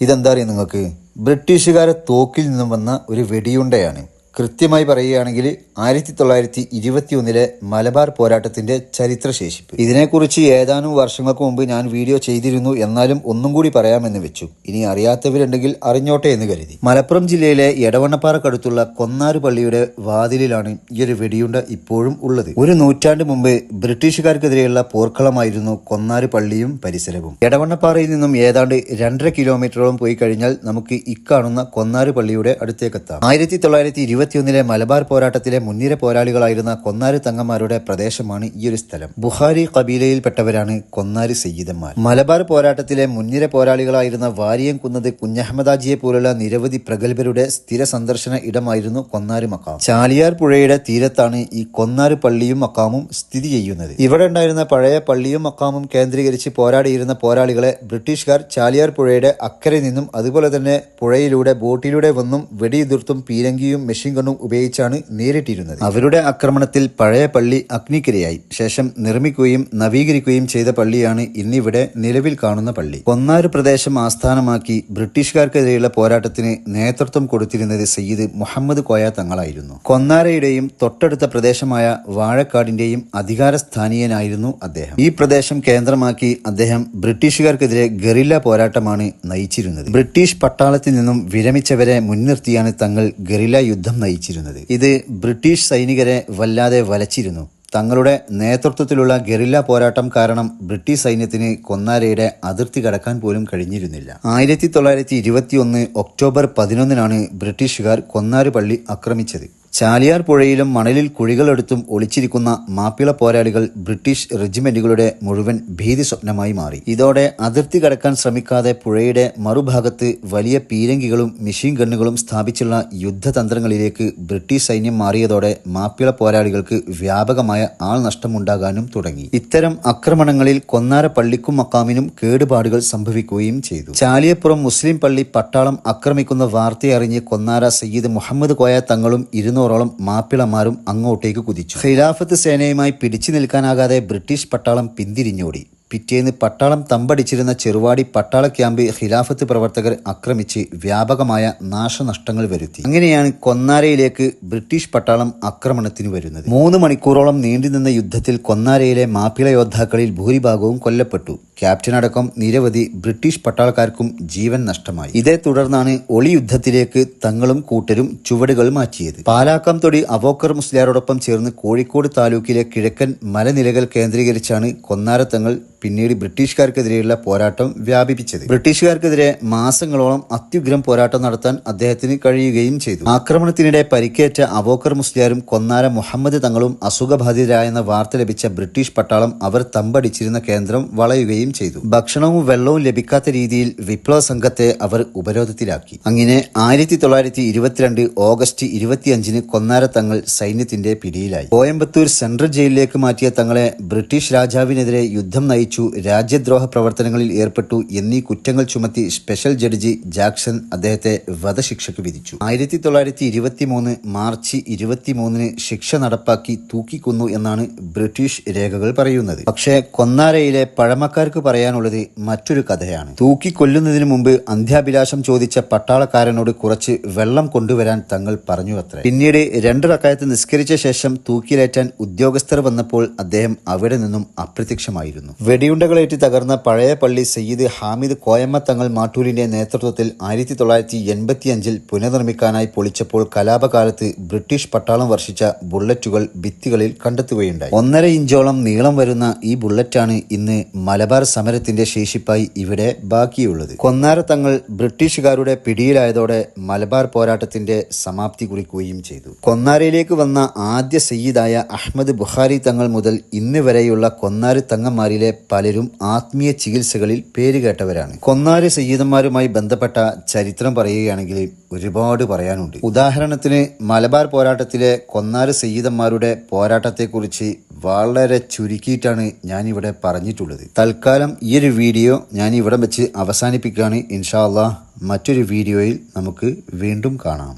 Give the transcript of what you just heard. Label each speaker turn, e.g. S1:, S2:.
S1: ഇതെന്താ അറിയാം നിങ്ങൾക്ക്? ബ്രിട്ടീഷുകാരെ തോക്കിൽ നിന്നും വന്ന ഒരു വെടിയുണ്ടയാണ്. കൃത്യമായി പറയുകയാണെങ്കിൽ ആയിരത്തി തൊള്ളായിരത്തി ഇരുപത്തി ഒന്നിലെ മലബാർ പോരാട്ടത്തിന്റെ ചരിത്രശേഷിപ്പ്. ഇതിനെക്കുറിച്ച് ഏതാനും വർഷങ്ങൾക്ക് മുമ്പ് ഞാൻ വീഡിയോ ചെയ്തിരുന്നു എന്നാലും ഒന്നും കൂടി പറയാമെന്ന് വെച്ചു. ഇനി അറിയാത്തവരുണ്ടെങ്കിൽ അറിഞ്ഞോട്ടെ എന്ന് കരുതി. മലപ്പുറം ജില്ലയിലെ എടവണ്ണപ്പാറക്കടുത്തുള്ള കൊന്നാറ് പള്ളിയുടെ വാതിലിലാണ് ഈ ഒരു വെടിയുണ്ട ഇപ്പോഴും ഉള്ളത്. ഒരു നൂറ്റാണ്ട് മുമ്പ് ബ്രിട്ടീഷുകാർക്കെതിരെയുള്ള പോർക്കളമായിരുന്നു കൊന്നാറ് പള്ളിയും പരിസരവും. എടവണ്ണപ്പാറയിൽ നിന്നും ഏതാണ്ട് രണ്ടര കിലോമീറ്ററോളം പോയി കഴിഞ്ഞാൽ നമുക്ക് ഇക്കാണുന്ന കൊന്നാറ് പള്ളിയുടെ അടുത്തേക്കെത്താം. ആയിരത്തി തൊള്ളായിരത്തി ഇരുപത്തിയൊന്നിലെ മലബാർ പോരാട്ടത്തിലെ മുൻനിര പോരാളികളായിരുന്ന കൊന്നാരി തങ്ങന്മാരുടെ പ്രദേശമാണ് ഈ ഒരു സ്ഥലം. ബുഹാരി കബീലയിൽപ്പെട്ടവരാണ് കൊന്നാരി സയ്യിദന്മാർ. മലബാർ പോരാട്ടത്തിലെ മുൻനിര പോരാളികളായിരുന്ന വാരിയം കുന്നത് കുഞ്ഞഹമ്മദാജിയെ പോലുള്ള നിരവധി പ്രഗത്ഭരുടെ സ്ഥിര സന്ദർശന ഇടമായിരുന്നു കൊന്നാരി മക്കാം ചാലിയാർ പുഴയുടെ തീരത്താണ് ഈ കൊന്നാരി പള്ളിയും മക്കാമും സ്ഥിതി ചെയ്യുന്നത്. ഇവിടെ ഉണ്ടായിരുന്ന പഴയ പള്ളിയും മക്കാമും കേന്ദ്രീകരിച്ച് പോരാടിയിരുന്ന പോരാളികളെ ബ്രിട്ടീഷുകാർ ചാലിയാർ പുഴയുടെ അക്കരെ നിന്നും അതുപോലെ തന്നെ പുഴയിലൂടെ ബോട്ടിലൂടെ വന്നും വെടിയുതിർത്തും പീരങ്കിയും മെഷീൻ ഗണ്ണും ഉപയോഗിച്ചാണ് നേരിട്ടിരുന്നത്. അവരുടെ ആക്രമണത്തിൽ പഴയ പള്ളി അഗ്നിക്കിരയായി. ശേഷം നിർമ്മിക്കുകയും നവീകരിക്കുകയും ചെയ്ത പള്ളിയാണ് ഇന്നിവിടെ നിലവിൽ കാണുന്ന പള്ളി. കൊന്നാരു പ്രദേശം ആസ്ഥാനമാക്കി ബ്രിട്ടീഷുകാർക്കെതിരെയുള്ള പോരാട്ടത്തിന് നേതൃത്വം കൊടുത്തിരുന്നത് സയ്യിദ് മുഹമ്മദ് കോയ തങ്ങളായിരുന്നു. കൊന്നാരയുടെയും തൊട്ടടുത്ത പ്രദേശമായ വാഴക്കാടിന്റെയും അധികാര സ്ഥാനീയനായിരുന്നു അദ്ദേഹം. ഈ പ്രദേശം കേന്ദ്രമാക്കി അദ്ദേഹം ബ്രിട്ടീഷുകാർക്കെതിരെ ഗറില്ല പോരാട്ടമാണ് നയിച്ചിരുന്നത്. ബ്രിട്ടീഷ് പട്ടാളത്തിൽ നിന്നും വിരമിച്ചവരെ മുൻനിർത്തിയാണ് തങ്ങൾ ഗറില്ല യുദ്ധം നയിച്ചിരുന്നത്. ഇത് ബ്രിട്ടീഷ് സൈനികരെ വല്ലാതെ വലച്ചിരുന്നു. തങ്ങളുടെ നേതൃത്വത്തിലുള്ള ഗറില്ല പോരാട്ടം കാരണം ബ്രിട്ടീഷ് സൈന്യത്തിന് കൊന്നാരയുടെ അതിർത്തി കടക്കാൻ പോലും കഴിഞ്ഞിരുന്നില്ല. ആയിരത്തി തൊള്ളായിരത്തി ഇരുപത്തി ഒന്ന് ഒക്ടോബർ പതിനൊന്നിനാണ് ബ്രിട്ടീഷുകാർ കൊന്നാര് പള്ളി ആക്രമിച്ചത്. ചാലിയാർ പുഴയിലും മണലിൽ കുഴികളെടുത്തും ഒളിച്ചിരിക്കുന്ന മാപ്പിള പോരാളികൾ ബ്രിട്ടീഷ് റെജിമെന്റുകളുടെ മുഴുവൻ ഭീതി സ്വപ്നമായി മാറി. ഇതോടെ അതിർത്തി കടക്കാൻ ശ്രമിക്കാതെ പുഴയുടെ മറുഭാഗത്ത് വലിയ പീരങ്കികളും മെഷീൻ ഗണ്ണുകളും സ്ഥാപിച്ചുള്ള യുദ്ധതന്ത്രങ്ങളിലേക്ക് ബ്രിട്ടീഷ് സൈന്യം മാറിയതോടെ മാപ്പിള പോരാളികൾക്ക് വ്യാപകമായ ആൾനഷ്ടമുണ്ടാകാനും തുടങ്ങി. ഇത്തരം ആക്രമണങ്ങളിൽ കൊന്നാര പള്ളിക്കും മക്കാമിനും കേടുപാടുകൾ സംഭവിക്കുകയും ചെയ്തു. ചാലിയപ്പുറം മുസ്ലിം പള്ളി പട്ടാളം ആക്രമിക്കുന്ന വാർത്തയറിഞ്ഞ് കൊന്നാര സയ്യിദ് മുഹമ്മദ് കോയ തങ്ങളും ഇരുന്നൂറോളം മാപ്പിളമാരും അങ്ങോട്ടേക്ക് കുതിച്ചു. ഖിലാഫത്ത് സേനയുമായി പിടിച്ചു നിൽക്കാനാകാതെ ബ്രിട്ടീഷ് പട്ടാളം പിന്തിരിഞ്ഞോടി. പിറ്റേന്ന് പട്ടാളം തമ്പടിച്ചിരുന്ന ചെറുവാടി പട്ടാള ക്യാമ്പ് ഖിലാഫത്ത് പ്രവർത്തകർ ആക്രമിച്ച് വ്യാപകമായ നാശനഷ്ടങ്ങൾ വരുത്തി. അങ്ങനെയാണ് കൊന്നാരയിലേക്ക് ബ്രിട്ടീഷ് പട്ടാളം ആക്രമണത്തിന് വരുന്നത്. മൂന്ന് മണിക്കൂറോളം നീണ്ടുനിന്ന യുദ്ധത്തിൽ കൊന്നാരയിലെ മാപ്പിള യോദ്ധാക്കളിൽ ഭൂരിഭാഗവും കൊല്ലപ്പെട്ടു. ക്യാപ്റ്റൻ അടക്കം നിരവധി ബ്രിട്ടീഷ് പട്ടാളക്കാർക്കും ജീവൻ നഷ്ടമായി. ഇതേ തുടർന്നാണ് ഒളി യുദ്ധത്തിലേക്ക് തങ്ങളും കൂട്ടരും ചുവടുകൾ മാറ്റിയത്. പാലാക്കം തൊടി അവോക്കർ മുസ്ലിയാരോടൊപ്പം ചേർന്ന് കോഴിക്കോട് താലൂക്കിലെ കിഴക്കൻ മലനിരകൾ കേന്ദ്രീകരിച്ചാണ് കൊന്നാരത്തങ്ങൾ പിന്നീട് ബ്രിട്ടീഷുകാർക്കെതിരെയുള്ള പോരാട്ടം വ്യാപിപ്പിച്ചത്. ബ്രിട്ടീഷുകാർക്കെതിരെ മാസങ്ങളോളം അത്യുഗ്രം പോരാട്ടം നടത്താൻ അദ്ദേഹത്തിന് കഴിയുകയും ചെയ്തു. ആക്രമണത്തിനിടെ പരിക്കേറ്റ അവോക്കർ മുസ്ലിയാരും കൊന്നാര മുഹമ്മദ് തങ്ങളും അസുഖബാധിതരായെന്ന വാർത്ത ലഭിച്ച ബ്രിട്ടീഷ് പട്ടാളം അവർ തമ്പടിച്ചിരുന്ന കേന്ദ്രം വളയുകയും ചെയ്തു. ഭക്ഷണവും വെള്ളവും ലഭിക്കാത്ത രീതിയിൽ വിപ്ലവ സംഘത്തെ അവർ ഉപരോധത്തിലാക്കി. അങ്ങനെ ആയിരത്തി തൊള്ളായിരത്തി ഇരുപത്തിരണ്ട് ഓഗസ്റ്റ് ഇരുപത്തിയഞ്ചിന് കൊന്നാര തങ്ങൾ സൈന്യത്തിന്റെ പിടിയിലായി. കോയമ്പത്തൂർ സെൻട്രൽ ജയിലിലേക്ക് മാറ്റിയ തങ്ങളെ ബ്രിട്ടീഷ് രാജാവിനെതിരെ യുദ്ധം നയിച്ചു രാജ്യദ്രോഹ പ്രവർത്തനങ്ങളിൽ ഏർപ്പെട്ടു എന്നീ കുറ്റങ്ങൾ ചുമത്തി സ്പെഷ്യൽ ജഡ്ജി ജാക്സൺ അദ്ദേഹത്തെ വധശിക്ഷയ്ക്ക് വിധിച്ചു. ആയിരത്തി തൊള്ളായിരത്തി ഇരുപത്തി മൂന്ന് മാർച്ച് ഇരുപത്തിമൂന്നിന് ശിക്ഷ നടപ്പാക്കി തൂക്കിക്കൊന്നു എന്നാണ് ബ്രിട്ടീഷ് രേഖകൾ പറയുന്നത്. പക്ഷേ കൊന്നാരയിലെ പഴമക്കാർക്ക് പറയാനുള്ളത് മറ്റൊരു കഥയാണ്. തൂക്കിക്കൊല്ലുന്നതിന് മുമ്പ് അന്ത്യാഭിലാഷം ചോദിച്ച പട്ടാളക്കാരനോട് കുറച്ച് വെള്ളം കൊണ്ടുവരാൻ തങ്ങൾ പറഞ്ഞു അത്ര പിന്നീട് രണ്ട് റക്കായത്ത് നിസ്കരിച്ച ശേഷം തൂക്കിലേറ്റാൻ ഉദ്യോഗസ്ഥർ വന്നപ്പോൾ അദ്ദേഹം അവിടെ നിന്നും അപ്രത്യക്ഷമായിരുന്നു. വെടിയുണ്ടകളേറ്റ് തകർന്ന പഴയ പള്ളി സയ്യിദ് ഹാമിദ് കോയമ്മ തങ്ങൾ മാട്ടൂരിന്റെ നേതൃത്വത്തിൽ ആയിരത്തി തൊള്ളായിരത്തി എൺപത്തിയഞ്ചിൽ പുനർനിർമ്മിക്കാനായി പൊളിച്ചപ്പോൾ കലാപകാലത്ത് ബ്രിട്ടീഷ് പട്ടാളം വർഷിച്ച ബുള്ളറ്റുകൾ ഭിത്തികളിൽ കണ്ടെത്തുകയുണ്ടായി. ഒന്നര ഇഞ്ചോളം നീളം വരുന്ന ഈ ബുള്ളറ്റാണ് ഇന്ന് മലബാർ സമരത്തിന്റെ ശേഷിപ്പായി ഇവിടെ ബാക്കിയുള്ളത്. കൊന്നാര തങ്ങൾ ബ്രിട്ടീഷുകാരുടെ പിടിയിലായതോടെ മലബാർ പോരാട്ടത്തിന്റെ സമാപ്തി കുറിക്കുകയും ചെയ്തു. കൊന്നാരയിലേക്ക് വന്ന ആദ്യ സയ്യിദായ അഹമ്മദ് ബുഖാരി തങ്ങൾ മുതൽ ഇന്ന് വരെയുള്ള കൊന്നാര് തങ്ങന്മാരിലെ പലരും ആത്മീയ ചികിത്സകളിൽ പേരുകേട്ടവരാണ് കൊന്നാര് സയ്യിദന്മാരുമായി ബന്ധപ്പെട്ട ചരിത്രം പറയുകയാണെങ്കിൽ ഒരുപാട് പറയാനുണ്ട്. ഉദാഹരണത്തിന് മലബാർ പോരാട്ടത്തിലെ കൊന്നാര് സയ്യിദന്മാരുടെ പോരാട്ടത്തെക്കുറിച്ച് വളരെ ചുരുക്കിയിട്ടാണ് ഞാനിവിടെ പറഞ്ഞിട്ടുള്ളത്. തൽക്കാലം ഈ ഒരു വീഡിയോ ഞാൻ ഇവിടെ വെച്ച് അവസാനിപ്പിക്കുകയാണ്. ഇൻഷാ അള്ളാഹ് മറ്റൊരു വീഡിയോയിൽ നമുക്ക് വീണ്ടും കാണാം.